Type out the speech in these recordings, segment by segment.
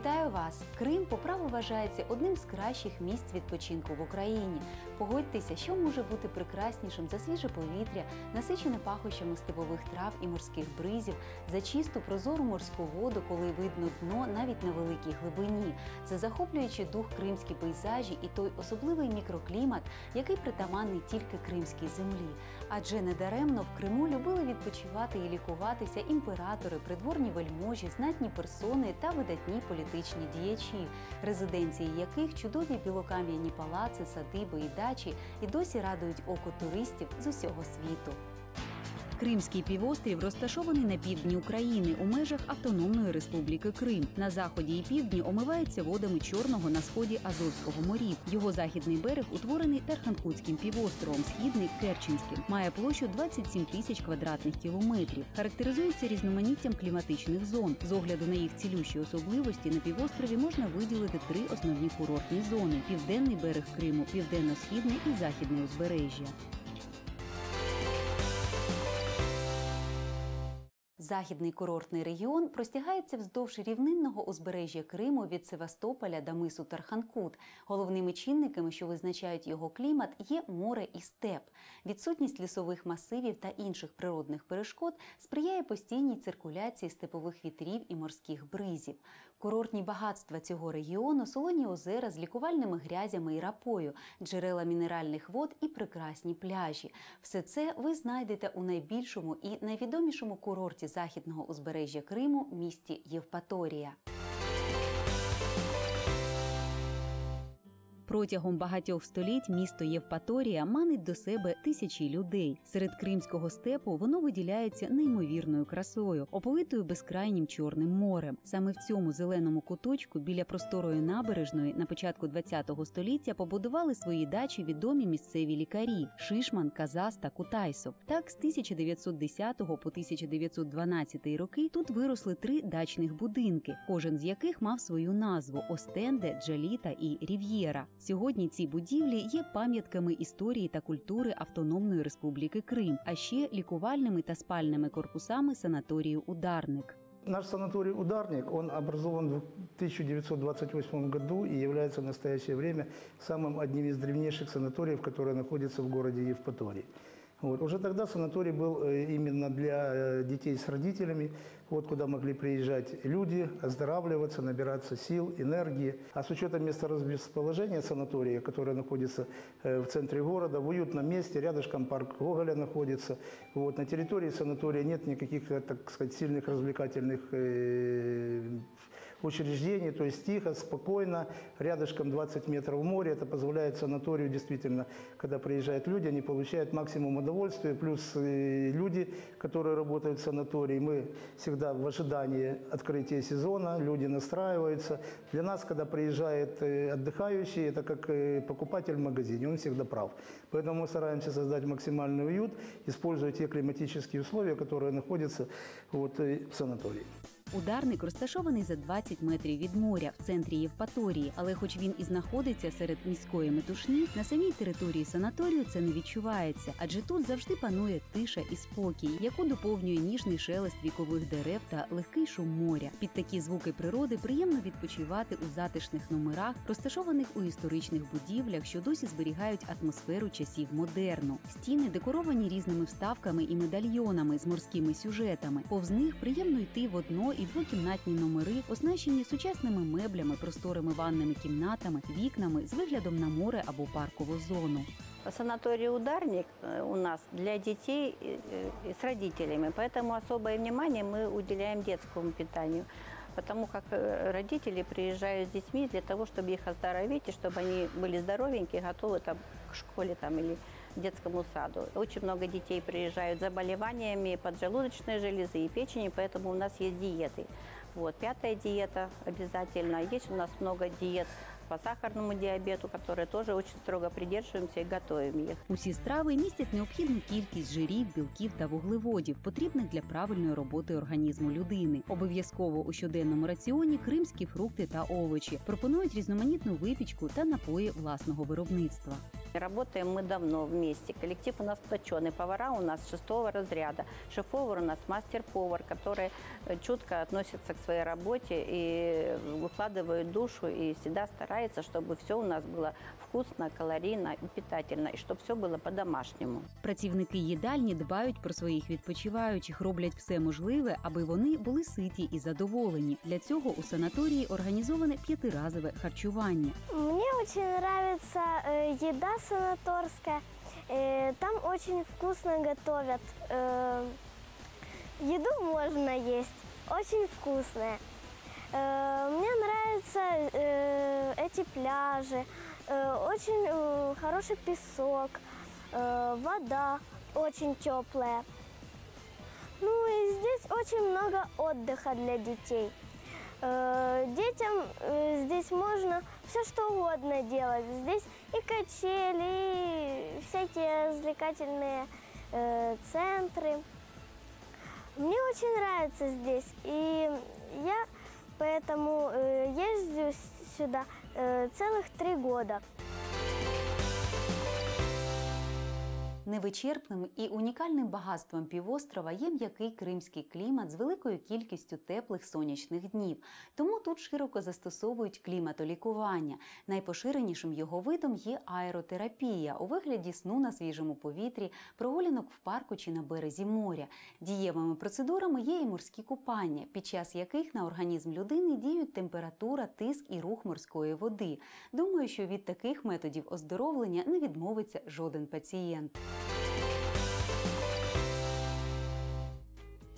Вітаю вас! Крим по праву вважається одним з кращих місць відпочинку в Україні. Погодьтеся, що може бути прекраснішим за свіже повітря, насичене пахощами степових трав і морських бризів, за чисту прозору морську воду, коли видно дно навіть на великій глибині, за захоплюючий дух кримські пейзажі і той особливий мікроклімат, який притаманний тільки кримській землі. Адже недаремно в Криму любили відпочивати і лікуватися імператори, придворні вельможі, знатні персони та видатні політичні діячі, резиденції яких чудові білокам'яні палаци, садиби і дачі і досі радують око туристів з усього світу. Кримський півострів розташований на півдні України у межах Автономної Республіки Крим. На заході і півдні омивається водами Чорного на сході Азовського морів. Його західний берег утворений Тарханкутським півостровом, східний Керченським. Має площу 27 тисяч квадратних кілометрів. Характеризується різноманіттям кліматичних зон. З огляду на їх цілющі особливості на півострові можна виділити три основні курортні зони: південний берег Криму, південно-східний і західне узбережжя. Західний курортний регіон простягається вздовж рівнинного узбережжя Криму від Севастополя до мису Тарханкут. Головними чинниками, що визначають його клімат, є море і степ. Відсутність лісових масивів та інших природних перешкод сприяє постійній циркуляції степових вітрів і морських бризів. Курортні багатства цього регіону солоні озера з лікувальними грязями і рапою, джерела мінеральних вод і прекрасні пляжі. Все це ви знайдете у найбільшому і найвідомішому курорті західного узбережжя Криму місті Євпаторія. Протягом багатьох століть місто Євпаторія манить до себе тисячі людей. Серед кримського степу воно виділяється неймовірною красою, оповитою безкрайнім чорним морем. Саме в цьому зеленому куточку біля просторої набережної на початку ХХ століття побудували свої дачі відомі місцеві лікарі Шишман, Казас та Кутайсов. Так, з 1910 по 1912 роки тут виросли три дачних будинки, кожен з яких мав свою назву Остенде, Джаліта і Рів'єра. Сьогодні ці будівлі є пам'ятками історії та культури Автономної Республіки Крим, а ще лікувальними та спальними корпусами санаторію Ударник. Наш санаторий «Ударник», он образован в 1928 году и является в настоящее время самым одним из древнейших санаториев, которые находится в городе Евпатории. Вот. Уже тогда санаторий был э, именно для э, детей с родителями, вот куда могли приезжать люди, оздоравливаться, набираться сил, энергии. А с учетом места расположения санатория, которое находится э, в центре города, в уютном месте, рядышком парк Гоголя находится, вот, на территории санатория нет никаких, так сказать, сильных развлекательных учреждений, то есть тихо, спокойно, рядышком 20 метров море, это позволяет санаторию действительно, когда приезжают люди, они получают максимум удовольствия, плюс люди, которые работают в санатории, мы всегда в ожидании открытия сезона, люди настраиваются. Для нас, когда приезжает отдыхающий, это как покупатель в магазине, он всегда прав. Поэтому мы стараемся создать максимальный уют, используя те климатические условия, которые находятся вот, в санатории. Ударник розташований за 20 метрів від моря в центрі Євпаторії, але хоч він і знаходиться серед міської метушні, на самій території санаторію це не відчувається, адже тут завжди панує тиша і спокій, яку доповнює ніжний шелест вікових дерев та легкий шум моря. Під такі звуки природи приємно відпочивати у затишних номерах, розташованих у історичних будівлях, що досі зберігають атмосферу часів модерну. Стіни декоровані різними вставками і медальйонами з морськими сюжетами. Повз них приємно йти в одно і двокімнатні номери, оснащені сучасними меблями, просторими ванними кімнатами, вікнами з виглядом на море або паркову зону. Санаторий «Ударник» у нас для детей с родителями, поэтому особое внимание мы уделяем детскому питанию. Потому как родители приезжают с детьми для того, чтобы их оздоровить, и чтобы они были здоровенькие, готовы там, к школе там, или детскому саду. Очень много детей приезжают с заболеваниями поджелудочной железы и печени, поэтому у нас есть диеты. Вот, пятая диета обязательно. Есть у нас много диет по сахарному диабету, которые тоже очень строго придерживаемся и готовим их. Усі страви містять необхідну кількість жирів, білків та вуглеводів, потрібних для правильної роботи організму людини. Обов'язково у щоденному раціоні кримські фрукти та овочі. Пропонують різноманітну випічку та напої власного виробництва. Работаем мы давно вместе. Коллектив у нас точеный. Повара у нас шестого разряда. Шеф-повар у нас мастер-повар, который э, чутко относится к своей работе и выкладывает душу и всегда старается, чтобы все у нас было вкусно, калорийно и питательно, и чтобы все было по-домашнему. Працівники їдальні дбають про своїх відпочиваючих, роблять все можливе, аби вони були ситі і задоволені. Для цього у санаторії організоване п'ятиразове харчування. Мне очень нравится э, еда санаторская. Э, там очень вкусно готовят. Э, еду можно есть, очень вкусная. Э, мне нравятся эти пляжи, очень хороший песок, вода очень теплая. Ну и здесь очень много отдыха для детей. Э, Детям э, здесь можно все что угодно делать. Здесь и качели, и всякие развлекательные э, центры. Мне очень нравится здесь, и я поэтому езжу сюда целых три года. Невичерпним і унікальним багатством півострова є м'який кримський клімат з великою кількістю теплих сонячних днів. Тому тут широко застосовують кліматолікування. Найпоширенішим його видом є аеротерапія у вигляді сну на свіжому повітрі, прогулянок в парку чи на березі моря. Дієвими процедурами є і морські купання, під час яких на організм людини діють температура, тиск і рух морської води. Думаю, що від таких методів оздоровлення не відмовиться жоден пацієнт.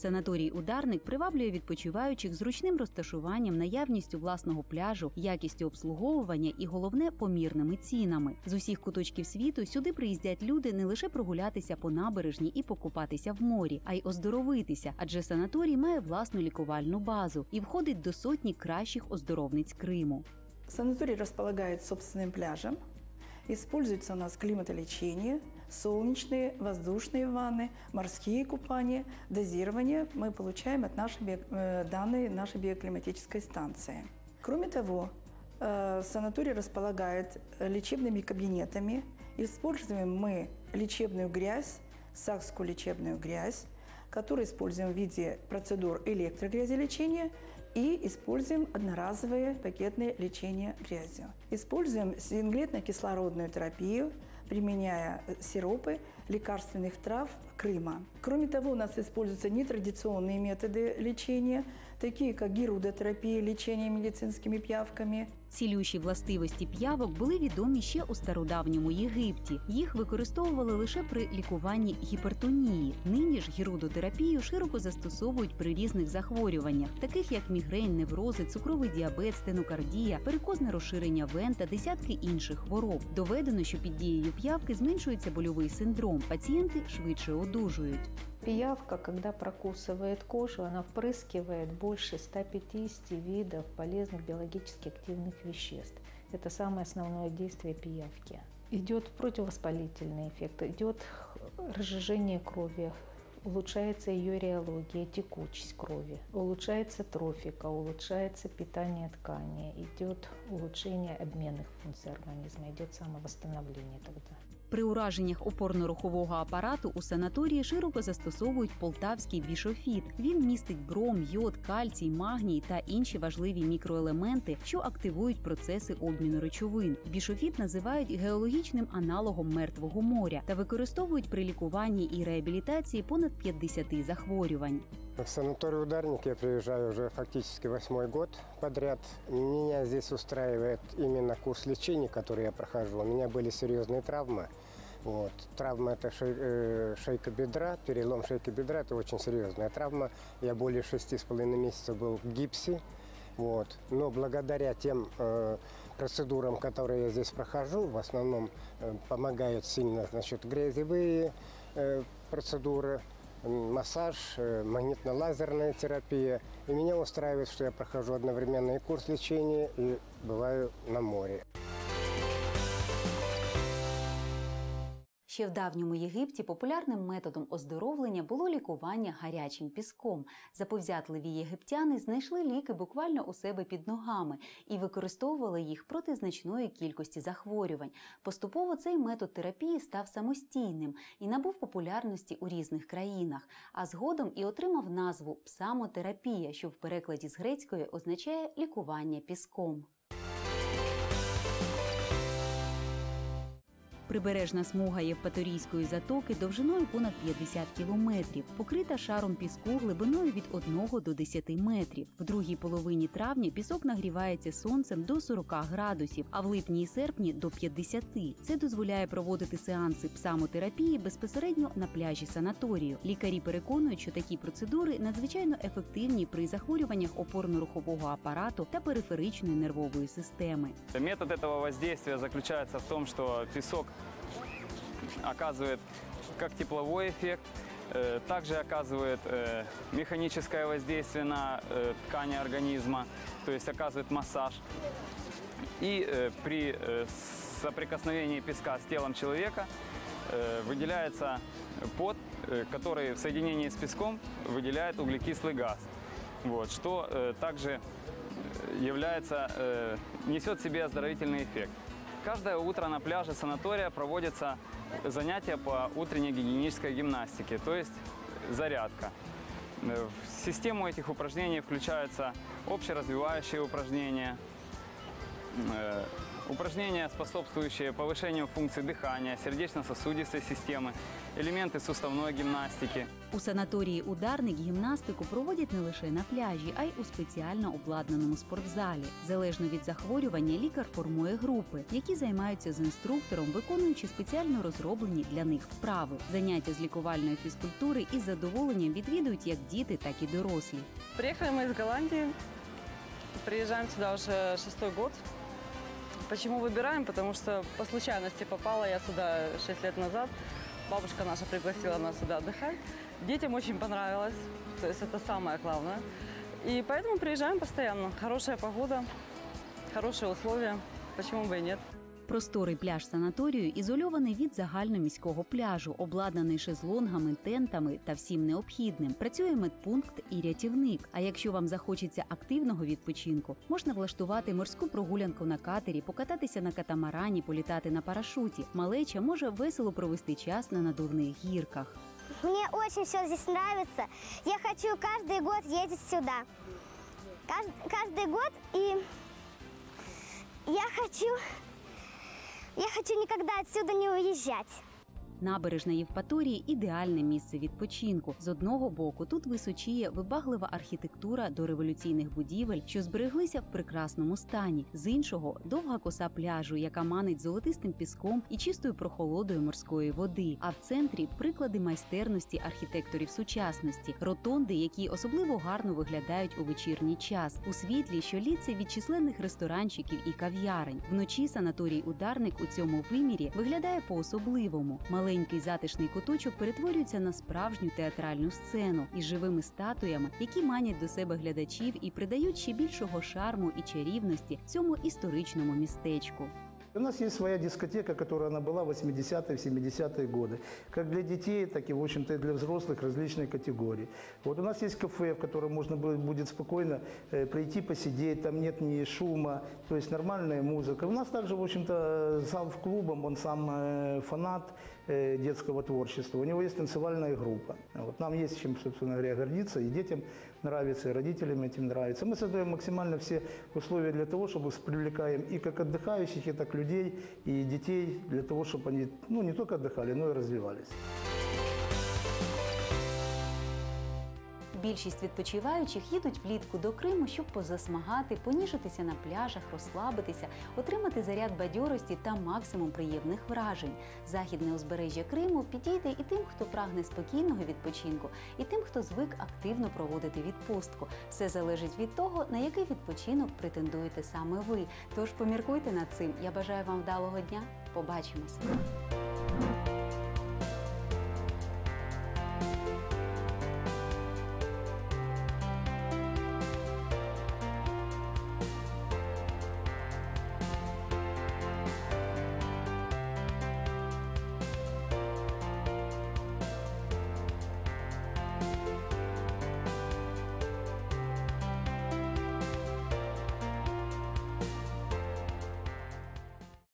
Санаторій Ударник приваблює відпочиваючих зручним розташуванням, наявністю власного пляжу, якістю обслуговування і головне помірними цінами. З усіх куточків світу сюди приїздять люди не лише прогулятися по набережні і покупатися в морі, а й оздоровитися, адже санаторій має власну лікувальну базу і входить до сотні кращих оздоровниць Криму. Санаторий располагает собственным пляжем. Используется у нас климатолечение, солнечные, воздушные ванны, морские купания, дозирование мы получаем от нашей био- э, данной нашей биоклиматической станции. Кроме того, э, санаторий располагает лечебными кабинетами. Используем мы лечебную грязь, сакскую лечебную грязь, которую используем в виде процедур электрогрязелечения и используем одноразовое пакетное лечение грязью. Используем синглетно-кислородную терапию, применяя э, сиропы лекарственных трав Крыма. Кроме того, у нас используются нетрадиционные методы лечения, такие как гирудотерапия, лечение медицинскими пиявками, Цілющі властивості п'явок були відомі ще у стародавньому Єгипті. Їх використовували лише при лікуванні гіпертонії. Нині ж гірудотерапію широко застосовують при різних захворюваннях, таких як мігрень, неврози, цукровий діабет, стенокардія, перекозне розширення вен та десятки інших хвороб. Доведено, що під дією п'явки зменшується больовий синдром. Пацієнти швидше одужують. Пиявка, когда прокусывает кожу, она впрыскивает больше 150 видов полезных биологически активных веществ. Это самое основное действие пиявки. Идет противовоспалительный эффект, идет разжижение крови, улучшается ее реология, текучесть крови, улучшается трофика, улучшается питание ткани, идет улучшение обменных функций организма, идет самовосстановление тогда. При ураженнях опорно-рухового апарату у санаторії широко застосовують полтавський бішофіт. Він містить бром, йод, кальцій, магній та інші важливі мікроелементи, що активують процеси обміну речовин. Бішофіт називають геологічним аналогом мертвого моря та використовують при лікуванні і реабілітації понад 50 захворювань. В санаторий «Ударник» я приезжаю уже фактически восьмой год подряд. Меня здесь устраивает именно курс лечения, который я прохожу. У меня были серьезные травмы. Вот. Травма – это э, шейка бедра, перелом шейки бедра – это очень серьезная травма. Я более шести с половиной месяцев был в гипсе. Вот. Но благодаря тем э, процедурам, которые я здесь прохожу, в основном э, помогают сильно значит, грязевые э, процедуры, массаж, э, магнитно-лазерная терапия. И меня устраивает, что я прохожу одновременно и курс лечения, и бываю на море. Ще в давньому Єгипті популярним методом оздоровлення було лікування гарячим піском. Заповзятливі єгиптяни знайшли ліки буквально у себе під ногами і використовували їх проти значної кількості захворювань. Поступово цей метод терапії став самостійним і набув популярності у різних країнах, а згодом і отримав назву псамотерапія, що в перекладі з грецької означає лікування піском. Прибережна смуга Євпаторійської затоки довжиною понад 50 кілометрів, покрита шаром піску глибиною від 1 до 10 метрів. В другій половині травня пісок нагрівається сонцем до 40 градусів, а в липні і серпні до 50. Це дозволяє проводити сеанси псамотерапії безпосередньо на пляжі санаторію. Лікарі переконують, що такі процедури надзвичайно ефективні при захворюваннях опорно-рухового апарату та периферичної нервової системи. Метод этого воздействия заключается в том, что песок оказывает как тепловой эффект, э, также оказывает э, механическое воздействие на э, ткани организма, то есть оказывает массаж. И при соприкосновении песка с телом человека выделяется пот, который в соединении с песком выделяет углекислый газ, вот, что также является, несет в себе оздоровительный эффект. Каждое утро на пляже санатория проводятся занятия по утренней гигиенической гимнастике, то есть зарядка. Э, В систему этих упражнений включаются общеразвивающие упражнения, э, упражнения, способствующие повышению функций дыхания, сердечно-сосудистой системы, элементы суставной гимнастики. У санаторії Ударник гімнастику проводять не лише на пляжі, а й у спеціально обладнаному спортзалі. Залежно від захворювання, лікар формує групи, які займаються з інструктором, виконуючи спеціально розроблені для них вправи. Заняття з лікувальної фізкультури із задоволенням відвідують як діти, так і дорослі. Приехали мы из Голландии. Приезжаем сюда уже шестой год. Почему выбираем? Потому что по случайности попала я сюда 6 лет назад. Бабушка наша пригласила нас сюда отдыхать. Детям очень понравилось. То есть это самое главное. И поэтому приезжаем постоянно. Хорошая погода, хорошие условия. Почему бы и нет? Просторий пляж санаторію ізольований від загальноміського пляжу, обладнаний шезлонгами, тентами та всім необхідним. Працює медпункт і рятівник. А якщо вам захочеться активного відпочинку, можна влаштувати морську прогулянку на катері, покататися на катамарані, політати на парашуті. Малеча може весело провести час на надувних гірках. Мне очень все здесь нравится. Я хочу каждый год ездить сюда. Кажд- каждый год и я хочу, я хочу никогда отсюда не уезжать. Набережна Євпаторії ідеальне місце відпочинку. З одного боку тут височіє вибаглива архітектура дореволюційних будівель, що збереглися в прекрасному стані. З іншого довга коса пляжу, яка манить золотистим піском і чистою прохолодою морської води. А в центрі приклади майстерності архітекторів сучасності, ротонди, які особливо гарно виглядають у вечірній час, у світлі, що літься від численних ресторанчиків і кав'ярень. Вночі санаторій Ударник у цьому вимірі виглядає по-особливому. Маленький затишний куточок перетворюється на справжню театральну сцену із живими статуями, які манять до себе глядачів і придають ще більшого шарму і чарівності цьому історичному містечку. У нас есть своя дискотека, которая она была в 80-е, 70-е годы. Как для детей, так и, в общем-то, и для взрослых различной категории. Вот у нас есть кафе, в котором можно будет будет спокойно э, прийти посидеть, там нет ни шума, то есть нормальная музыка. У нас также, в общем-то, э, зал в клубом, он сам э, фанат э, детского творчества. У него есть танцевальная группа. Вот. Нам есть чем, собственно говоря, гордиться, и детям нравится, и родителям этим нравится. Мы создаем максимально все условия для того, чтобы привлекаем и как отдыхающих, и так людей, и детей, для того, чтобы они ну, не только отдыхали, но и развивались. Більшість відпочиваючих їдуть влітку до Криму, щоб позасмагати, поніжитися на пляжах, розслабитися, отримати заряд бадьорості та максимум приємних вражень. Західне узбережжя Криму підійде і тим, хто прагне спокійного відпочинку, і тим, хто звик активно проводити відпустку. Все залежить від того, на який відпочинок претендуєте саме ви. Тож поміркуйте над цим. Я бажаю вам вдалого дня. Побачимося.